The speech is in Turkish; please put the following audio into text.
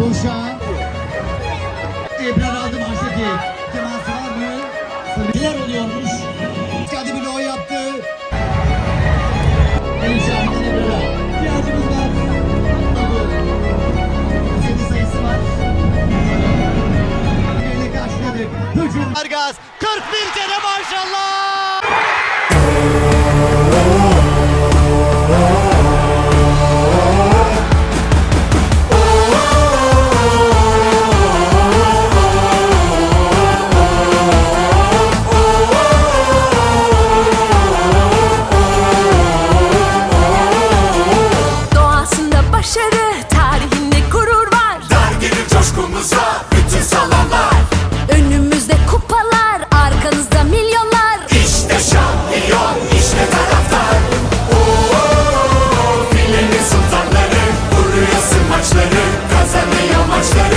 Boşa. Ebrar aldı manşeti. Teması var mı? Neler oluyormuş? Hadi bir o yaptı. Elşah'dan Ebrar'a. İhtiyacımız var. Yedi sayısı var. Argaz 41 kere maşallah. Maçları Kazanıyor maçları